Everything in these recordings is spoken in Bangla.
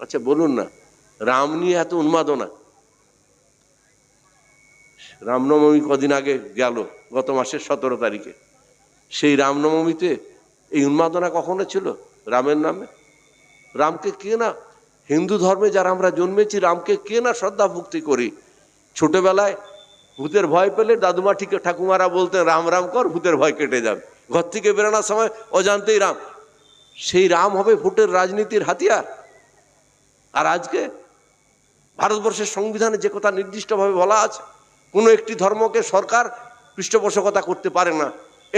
আচ্ছা বলুন না। রাম নিয়ে এত উন্মাদনা। রামনবমী কদিন আগে গেল, গত মাসের সতেরো তারিখে। সেই রামনবমীতে এই উন্মাদনা কখনো ছিল রামের নামে? রামকে কে না, হিন্দু ধর্মে যারা আমরা জন্মেছি, রামকে কে না শ্রদ্ধা ভক্তি করি? ছোটবেলায় ভূতের ভয় পেলে দাদুমা ঠিক ঠাকুমারা বলতেন, রাম রাম কর, ভূতের ভয় কেটে যাবে। ঘর থেকে বেরোনোর সময় অজান্তেই রাম। সেই রাম হবে ভোটের রাজনীতির হাতিয়ার। আর আজকে ভারতবর্ষের সংবিধানে যে কথা নির্দিষ্টভাবে বলা আছে, কোনো একটি ধর্মকে সরকার পৃষ্ঠপোষকতা করতে পারে না,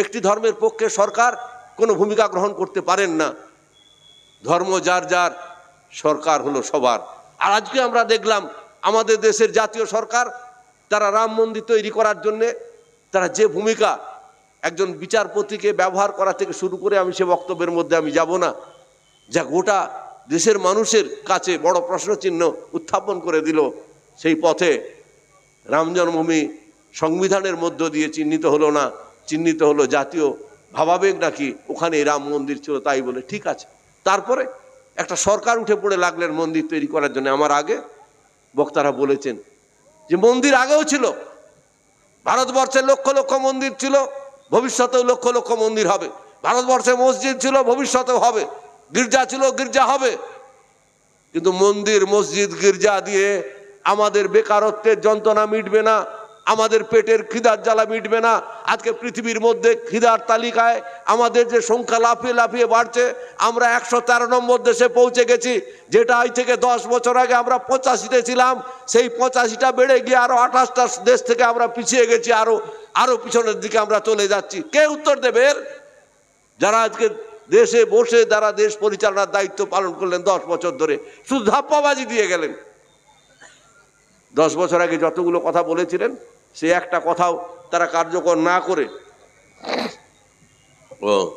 একটি ধর্মের পক্ষে সরকার কোনো ভূমিকা গ্রহণ করতে পারেন না। ধর্ম যার যার, সরকার হলো সবার। আর আজকে আমরা দেখলাম আমাদের দেশের জাতীয় সরকার, তারা রাম মন্দির তৈরি করার জন্যে তারা যে ভূমিকা একজন বিচারপতিকে ব্যবহার করা থেকে শুরু করে আমি সে বক্তব্যের মধ্যে আমি যাব না। যা গোটা দেশের মানুষের কাছে বড় প্রশ্নচিহ্ন উত্থাপন করে দিল। সেই পথে রাম জন্মভূমি সংবিধানের মধ্য দিয়ে চিহ্নিত হলো না, চিহ্নিত হলো জাতীয় ভাবাবেগ নাকি ওখানে রাম মন্দির ছিল তাই বলে ঠিক আছে। তারপরে একটা সরকার উঠে পড়ে লাগলেন মন্দির তৈরি করার জন্য। আমার আগে বক্তারা বলেছেন যে মন্দির আগেও ছিল, ভারতবর্ষে লক্ষ লক্ষ মন্দির ছিল, ভবিষ্যতেও লক্ষ লক্ষ মন্দির হবে। ভারতবর্ষে মসজিদ ছিল, ভবিষ্যতেও হবে। গির্জা ছিল, গির্জা হবে। কিন্তু মন্দির, মসজিদ, গির্জা দিয়ে আমাদের বেকারত্বের যন্ত্রণা মিটবে না, আমাদের পেটের খিদার জ্বালা মিটবে না। আজকে পৃথিবীর মধ্যে খিদার তালিকায় আমাদের যে সংখ্যা লাফিয়ে লাফিয়ে বাড়ছে, আমরা একশো তেরো নম্বর দেশে পৌঁছে গেছি। যেটা আজ থেকে দশ বছর আগে আমরা পঁচাশিতে ছিলাম, সেই পঁচাশিটা বেড়ে গিয়ে আরও আঠাশটা দেশ থেকে আমরা পিছিয়ে গেছি, আরও আরও পিছনের দিকে আমরা চলে যাচ্ছি। কে উত্তর দেবে যারা আজকে দেশে বসে যারা দেশ পরিচালনার দায়িত্ব পালন করলেন দশ বছর ধরে, শুধু ধাপ্পাবাজি দিয়ে গেলেন। দশ বছর আগে যতগুলো কথা বলেছিলেন, সে একটা কথাও তারা কার্যকর না করে, ও,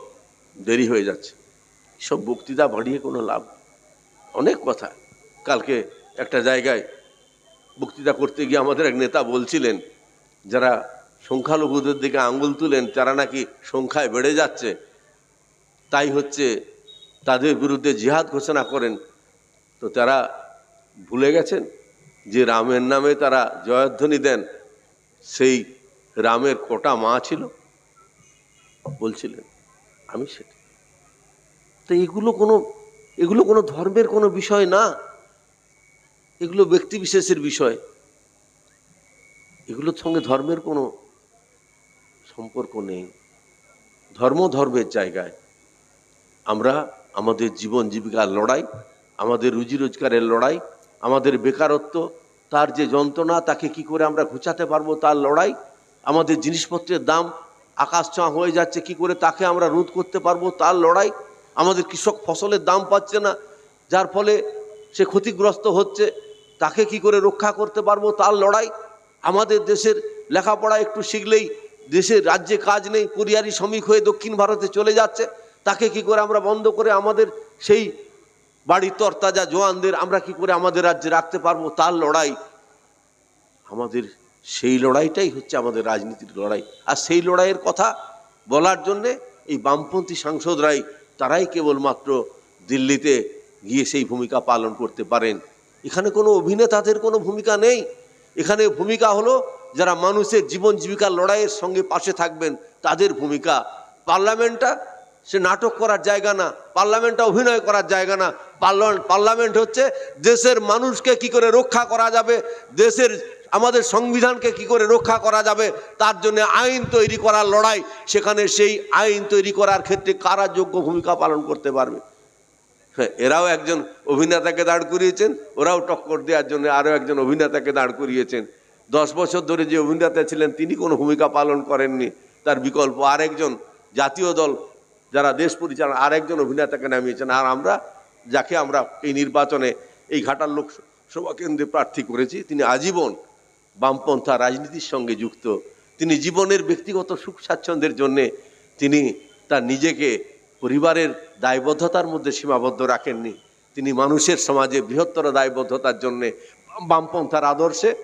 দেরি হয়ে যাচ্ছে। সব বক্তৃতা বাড়িয়ে কোনো লাভ? অনেক কথা। কালকে একটা জায়গায় বক্তৃতা করতে গিয়ে আমাদের এক নেতা বলছিলেন, যারা সংখ্যালঘুদের দিকে আঙ্গুল তুলেন, তারা নাকি সংখ্যায় বেড়ে যাচ্ছে। তাই হচ্ছে তাদের বিরুদ্ধে জিহাদ ঘোষণা করেন। তো তারা ভুলে গেছেন যে রামের নামে তারা জয়ধ্বনি দেন। সেই রামের কটা মা ছিল? বলছিলেন, আমি সেটা। তো এগুলো কোনো এগুলো কোনো ধর্মের কোনো বিষয় না। এগুলো ব্যক্তি বিশেষের বিষয়। এগুলোর সঙ্গে ধর্মের কোনো সম্পর্ক নেই। ধর্ম ধর্মের জায়গায়। আমরা আমাদের জীবন জীবিকার লড়াই, আমাদের রুজি রোজগারের লড়াই, আমাদের বেকারত্ব, তার যে যন্ত্রণা, তাকে কি করে আমরা ঘুচাতে পারব তার লড়াই, আমাদের জিনিসপত্রের দাম আকাশ ছোঁয়া হয়ে যাচ্ছে, কি করে তাকে আমরা রোধ করতে পারব তার লড়াই? আমাদের কৃষক ফসলের দাম পাচ্ছে না, যার ফলে সে ক্ষতিগ্রস্ত হচ্ছে, তাকে কি করে রক্ষা করতে পারব তার লড়াই? আমাদের দেশের লেখাপড়া একটু শিখলেই, দেশের রাজ্যে কাজ নেই পরিয়ারি শ্রমিক হয়ে দক্ষিণ ভারতে চলে যাচ্ছে তাকে কি করে আমরা বন্ধ করে আমাদের সেই বাড়ির তরতাজা জোয়ানদের আমরা কি করে আমাদের রাজ্যে রাখতে পারব? তার লড়াই। আমাদের সেই লড়াইটাই হচ্ছে আমাদের রাজনীতির লড়াই। আর সেই লড়াইয়ের কথা বলার জন্যে এই বামপন্থী সাংসদরাই, তারাই কেবলমাত্র দিল্লিতে গিয়ে সেই ভূমিকা পালন করতে পারেন। এখানে কোনো অভিনেতাদের কোনো ভূমিকা নেই। এখানে ভূমিকা হলো যারা মানুষের জীবন জীবিকার লড়াইয়ের সঙ্গে পাশে থাকবেন, তাদের ভূমিকা। পার্লামেন্টটা সে নাটক করার জায়গা না পার্লামেন্টটা অভিনয় করার জায়গা না। পার্লামেন্ট পার্লামেন্ট হচ্ছে দেশের মানুষকে কি করে রক্ষা করা যাবে, দেশের আমাদের সংবিধানকে কি করে রক্ষা করা যাবে, তার জন্য আইন তৈরি করার লড়াই, সেখানে সেই আইন তৈরি করার ক্ষেত্রে কারা যোগ্য ভূমিকা পালন করতে পারবে? হ্যাঁ এরাও একজন অভিনেতাকে দাঁড় করিয়েছেন, ওরাও টক্কর দেওয়ার জন্য আরও একজন অভিনেতাকে দাঁড় করিয়েছেন। দশ বছর ধরে যে অভিনেতা ছিলেন, তিনি কোনো ভূমিকা পালন করেননি। তার বিকল্প আরেকজন জাতীয় দল যারা দেশ পরিচালনা, আরেকজন অভিনেতাকে নামিয়েছেন, আর আমরা, যাকে আমরা এই নির্বাচনে, এই ঘাটার লোকসভা কেন্দ্রে প্রার্থী করেছি, তিনি আজীবন বামপন্থা রাজনীতির সঙ্গে যুক্ত। তিনি জীবনের ব্যক্তিগত সুখ স্বাচ্ছন্দ্যের জন্যে, তিনি তার নিজেকে পরিবারের দায়বদ্ধতার মধ্যে সীমাবদ্ধ রাখেননি। তিনি মানুষের সমাজে বৃহত্তর দায়বদ্ধতার জন্যে বামপন্থার আদর্শে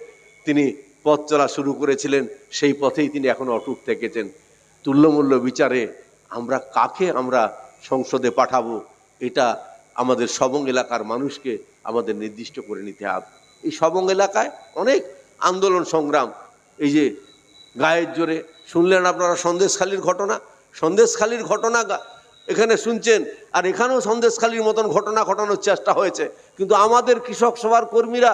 তিনি পথ চলা শুরু করেছিলেন। সেই পথেই তিনি এখন অটুট থেকেছেন। তুল্যমূল্য বিচারে আমরা কাকে আমরা সংসদে পাঠাবো, এটা আমাদের সবং এলাকার মানুষকে আমাদের নির্দিষ্ট করে নিতে হবে। এই সবং এলাকায় অনেক আন্দোলন সংগ্রাম। এই যে গায়ের জোরে শুনলেন আপনারা সন্দেশখালির ঘটনা? সন্দেশখালির ঘটনা এখানে শুনছেন, আর এখানেও সন্দেশখালির মতন ঘটনা ঘটানোর চেষ্টা হয়েছে। কিন্তু আমাদের কৃষক সভার কর্মীরা,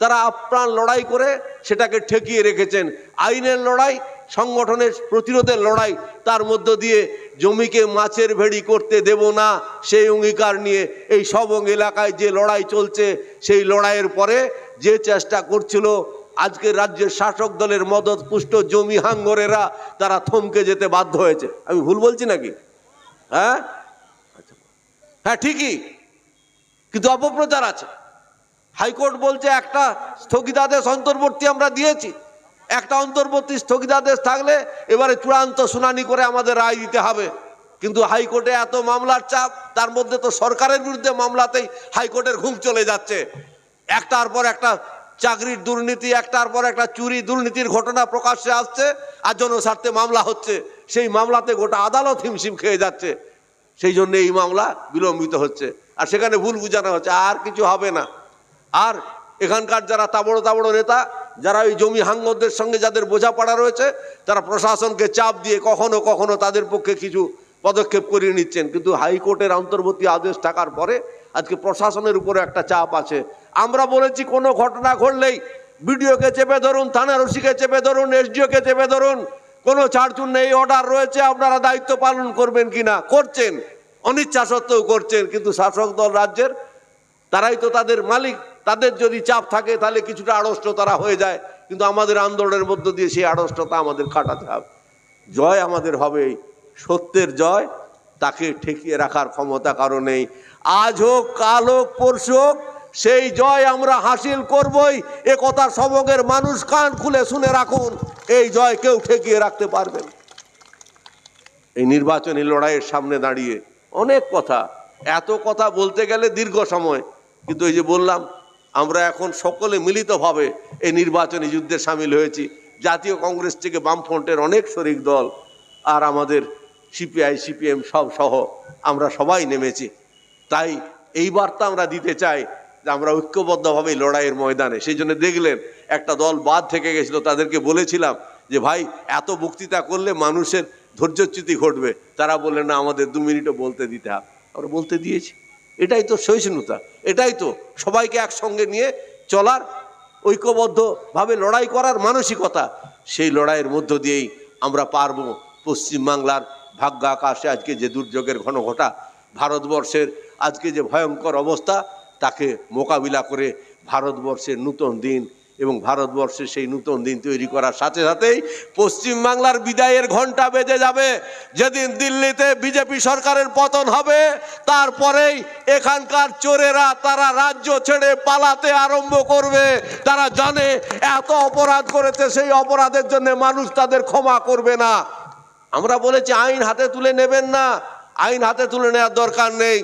তারা আপ্রাণ লড়াই করে সেটাকে ঠেকিয়ে রেখেছেন। আইনের লড়াই সংগঠনের প্রতিরোধের লড়াই তার মধ্য দিয়ে জমিকে মাছের ভেড়ি করতে দেব না, সেই অঙ্গীকার নিয়ে এই সবং এলাকায় যে লড়াই চলছে, সেই লড়াইয়ের পরে যে চেষ্টা করছিল, আজকে রাজ্যের শাসক দলের মদত পুষ্ট জমি হাঙ্গরেরা তারা থমকে যেতে বাধ্য হয়েছে। আমি ভুল বলছি নাকি? হ্যাঁ? আচ্ছা। হ্যাঁ ঠিকই। কিন্তু অপপ্রচার আছে। হাইকোর্ট বলছে একটা স্থগিতাদেশ অন্তর্বর্তী আমরা দিয়েছি। একটা অন্তর্বর্তী স্থগিতাদেশ থাকলে এবারে চূড়ান্ত শুনানি করে আমাদের রায় দিতে হবে। কিন্তু হাইকোর্টে এত মামলার চাপ, তার মধ্যে তো সরকারের বিরুদ্ধে মামলাতেই হাইকোর্টের ঘুম চলে যাচ্ছে। একটার পর একটা চাকরির দুর্নীতি, একটার পর একটা চুরি দুর্নীতির ঘটনা প্রকাশ্যে আসছে আর জনস্বার্থে মামলা হচ্ছে। সেই মামলাতে গোটা আদালত হিমশিম খেয়ে যাচ্ছে। সেই জন্য এই মামলা বিলম্বিত হচ্ছে। আর সেখানে ভুল বুঝানো হচ্ছে। আর কিছু হবে না। আর এখানকার যারা তাবড়ো তাবড়ো নেতা যারা ওই জমি হাঙ্গরদের সঙ্গে যাদের বোঝাপড়া রয়েছে, তারা প্রশাসনকে চাপ দিয়ে কখনো কখনো তাদের পক্ষে কিছু পদক্ষেপ করিয়ে নিচ্ছেন। কিন্তু হাইকোর্টের অন্তর্বর্তী আদেশ থাকার পরে আজকে প্রশাসনের উপরে একটা চাপ আছে। আমরা বলেছি কোনো ঘটনা ঘটলেই বিডিওকে চেপে ধরুন থানার ওসিকে চেপে ধরুন, এসডিওকে চেপে ধরুন, কোনো ছাড়চুর নেই, অর্ডার রয়েছে, আপনারা দায়িত্ব পালন করবেন কিনা? করছেন, অনিচ্ছা সত্ত্বেও করছেন, কিন্তু শাসক দল রাজ্যের, তারাই তো তাদের মালিক। তাদের যদি চাপ থাকে, তাহলে কিছুটা আড়ষ্ট তারা হয়ে যায়। কিন্তু আমাদের আন্দোলনের মধ্য দিয়ে সেই আড়ষ্টতা আমাদের কাটাতে হবে। জয় আমাদের হবে সত্যের জয়, তাকে ঠেকিয়ে রাখার ক্ষমতা কারও নেই। আজ হোক, কাল হোক, পরশু হোক, সেই জয় আমরা হাসিল করবই। এ কথা সমগের মানুষ কান খুলে শুনে রাখুন, এই জয় কেউ ঠেকিয়ে রাখতে পারবেন এই নির্বাচনী লড়াইয়ের সামনে দাঁড়িয়ে অনেক কথা, এত কথা বলতে গেলে দীর্ঘ সময়। কিন্তু এই যে বললাম আমরা এখন সকলে মিলিতভাবে এই নির্বাচনী যুদ্ধে সামিল হয়েছি। জাতীয় কংগ্রেস থেকে বামফ্রন্টের অনেক শরিক দল আর আমাদের সিপিআই, সিপিএম সব সহ আমরা সবাই নেমেছি। তাই এই বার্তা আমরা দিতে চাই যে আমরা ঐক্যবদ্ধভাবে লড়াইয়ের ময়দানে। সেই জন্য দেখলেন, একটা দল বাদ থেকে গেছিল, তাদেরকে বলেছিলাম যে, ভাই, এত বক্তৃতা করলে মানুষের ধৈর্যচ্যুতি ঘটবে। তারা বললেন, না, আমাদের দু মিনিটও বলতে দিতে হবে। আমরা বলতে দিয়েছি। এটাই তো সহিষ্ণুতা, এটাই তো সবাইকে একসঙ্গে নিয়ে চলার ঐক্যবদ্ধভাবে লড়াই করার মানসিকতা। সেই লড়াইয়ের মধ্য দিয়েই আমরা পারব পশ্চিমবাংলার ভাগ্য আকাশে আজকে যে দুর্যোগের ঘন ঘটা, ভারতবর্ষের আজকে যে ভয়ঙ্কর অবস্থা, তাকে মোকাবিলা করে ভারতবর্ষের নূতন দিন এবং ভারতবর্ষে সেই নূতন দিন তৈরি করার সাথে সাথেই পশ্চিমবাংলার বিদায়ের ঘণ্টা বেজে যাবে। যেদিন দিল্লিতে বিজেপি সরকারের পতন হবে, তারপরেই এখানকার চোরেরা তারা রাজ্য ছেড়ে পালাতে আরম্ভ করবে। তারা জানে এত অপরাধ করেছে, সেই অপরাধের জন্য মানুষ তাদের ক্ষমা করবে না। আমরা বলেছি, আইন হাতে তুলে নেবেন না। আইন হাতে তুলে নেওয়ার দরকার নেই।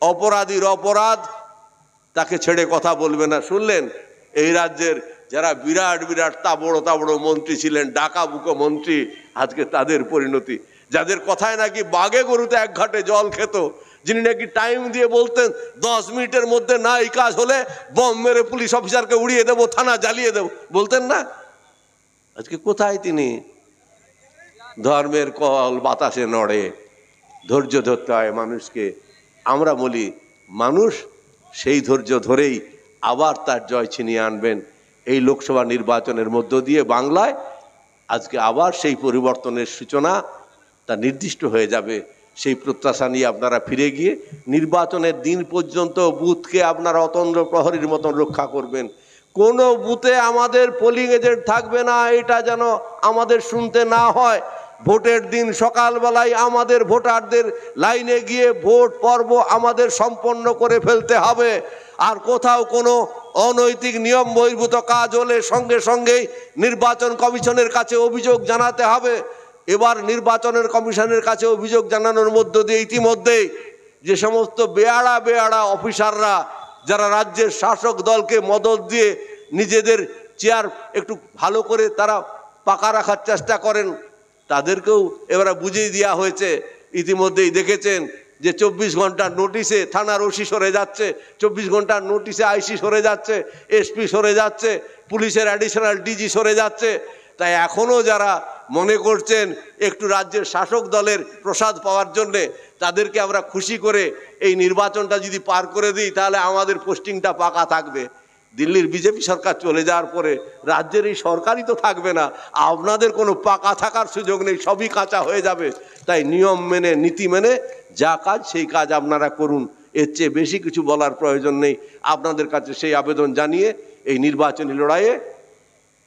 অপরাধীর অপরাধ, তাকে ছেড়ে কথা বলবে না। শুনলেন? এই রাজ্যের যারা বিরাট বিরাট, তাবড়ো তাবড়ো মন্ত্রী ছিলেন, ডাকা বুকো মন্ত্রী, আজকে তাদের পরিণতি। যাদের কথায় নাকি বাগে গরুতে এক ঘাটে জল খেত, যিনি নাকি টাইম দিয়ে বলতেন, দশ মিনিটের মধ্যে না এই কাজ হলে বম মেরে পুলিশ অফিসারকে উড়িয়ে দেবো, থানা জ্বালিয়ে দেবো। বলতেন না? আজকে কোথায় তিনি? ধর্মের কল বাতাসে নড়ে, ধৈর্য ধরতে হয় মানুষকে। আমরা বলি, মানুষ সেই ধৈর্য ধরেই আবার তার জয় ছিনিয়ে আনবেন। এই লোকসভা নির্বাচনের মধ্য দিয়ে বাংলায় আজকে আবার সেই পরিবর্তনের সূচনা তা নির্দিষ্ট হয়ে যাবে। সেই প্রত্যাশা নিয়ে আপনারা ফিরে গিয়ে নির্বাচনের দিন পর্যন্ত বুথকে আপনারা অতন্দ্র প্রহরীর মতন রক্ষা করবেন। কোনো বুথে আমাদের পোলিং এজেন্ট থাকবে না, এটা যেন আমাদের শুনতে না হয়। ভোটের দিন সকালবেলায় আমাদের ভোটারদের লাইনে গিয়ে ভোট পর্ব আমাদের সম্পন্ন করে ফেলতে হবে। আর কোথাও কোনো অনৈতিক নিয়ম বহির্ভূত কাজ হলে সঙ্গে সঙ্গেই নির্বাচন কমিশনের কাছে অভিযোগ জানাতে হবে। এবার নির্বাচনের কমিশনের কাছে অভিযোগ জানানোর মধ্য দিয়ে ইতিমধ্যেই যে সমস্ত বেয়াড়া বেয়াড়া অফিসাররা, যারা রাজ্যের শাসক দলকে মদত দিয়ে নিজেদের চেয়ার একটু ভালো করে তারা পাকা রাখার চেষ্টা করেন তাদেরকেও এবারে বুঝিয়ে দেওয়া হয়েছে। ইতিমধ্যেই দেখেছেন যে চব্বিশ ঘণ্টার নোটিশে থানার ওসি সরে যাচ্ছে, চব্বিশ ঘণ্টার নোটিশে আইসি সরে যাচ্ছে, এসপি সরে যাচ্ছে, পুলিশের অ্যাডিশনাল ডিজি সরে যাচ্ছে। তাই এখনও যারা মনে করছেন একটু রাজ্যের শাসক দলের প্রসাদ পাওয়ার জন্যে তাদেরকে আমরা খুশি করে এই নির্বাচনটা যদি পার করে দিই, তাহলে আমাদের পোস্টিংটা পাকা থাকবে। দিল্লির বিজেপি সরকার চলে যাওয়ার পরে রাজ্যের এই সরকারই তো থাকবে না, আপনাদের কোনো পাকা থাকার সুযোগ নেই, সবই কাঁচা হয়ে যাবে। তাই নিয়ম মেনে, নীতি মেনে যা কাজ সেই কাজ আপনারা করুন। এর চেয়ে বেশি কিছু বলার প্রয়োজন নেই। আপনাদের কাছে সেই আবেদন জানিয়ে এই নির্বাচনী লড়াইয়ে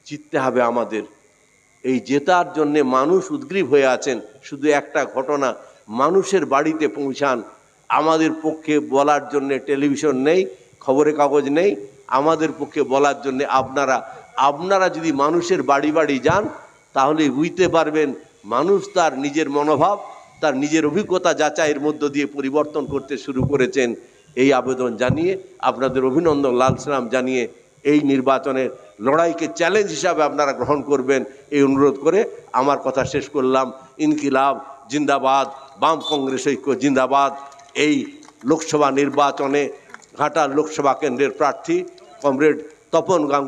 জিততে হবে আমাদের। এই জেতার জন্যে মানুষ উদ্গ্রীব হয়ে আছেন, শুধু একটা ঘটনা, মানুষের বাড়িতে পৌঁছান। আমাদের পক্ষে বলার জন্যে টেলিভিশন নেই, খবরের কাগজ নেই আমাদের পক্ষে বলার জন্যে আপনারা আপনারা যদি মানুষের বাড়ি বাড়ি যান, তাহলে বুঝতে পারবেন মানুষ তার নিজের মনোভাব, তার নিজের অভিজ্ঞতা যাচাইয়ের মধ্য দিয়ে পরিবর্তন করতে শুরু করেছেন। এই আবেদন জানিয়ে আপনাদের অভিনন্দন, লাল সালাম জানিয়ে এই নির্বাচনের লড়াইকে চ্যালেঞ্জ হিসাবে আপনারা গ্রহণ করবেন। এই অনুরোধ করে আমার কথা শেষ করলাম। ইনকিলাব, জিন্দাবাদ, বাম কংগ্রেস ঐক্য, জিন্দাবাদ। এই লোকসভা নির্বাচনে ঘাটাল লোকসভা কেন্দ্রের প্রার্থী কমরেড তপন গাঙ্গুলি